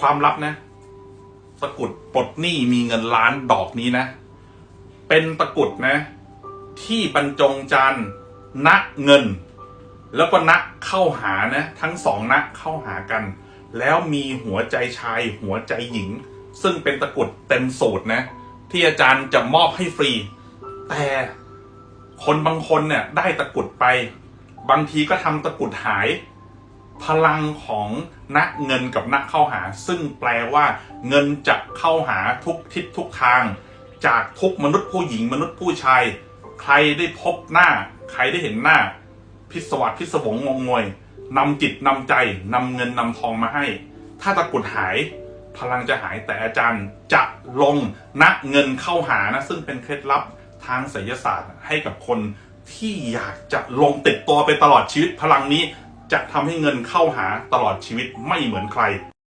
ความลับนะ ตะกุดปลดหนี้มีเงินล้านดอกนี้นะ เป็นตะกุดนะ ที่บรรจงจันทร์ณเงิน แล้วก็ณเข้าหานะ ทั้งสองณเข้าหากัน แล้วมีหัวใจชายหัวใจหญิง ซึ่งเป็นตะกุดเต็มสูตรนะ ที่อาจารย์จะมอบให้ฟรี แต่คนบางคนเนี่ยได้ตะกุดไป บางทีก็ทำตะกุดหาย พลังของนักเงินกับนักเข้าหา ซึ่งแปลว่า เงินจะเข้าหาทุกทิศทุกทาง จากทุกมนุษย์ผู้หญิงมนุษย์ผู้ชาย ใครได้พบหน้า ใครได้เห็นหน้า พิศวัตพิศวงงงงวยนำจิตนำใจนำเงินนำทองมาให้ ถ้าตะกุดหาย พลังจะหายแต่อาจารย์จะลงนักเงินเข้าหานะซึ่งเป็นเคล็ดลับทางไสยศาสตร์ให้กับคนที่อยากจะลงติดตัวไปตลอดชีวิตพลังนี้ จะทำให้เงินเข้าหาตลอดชีวิตไม่เหมือนใคร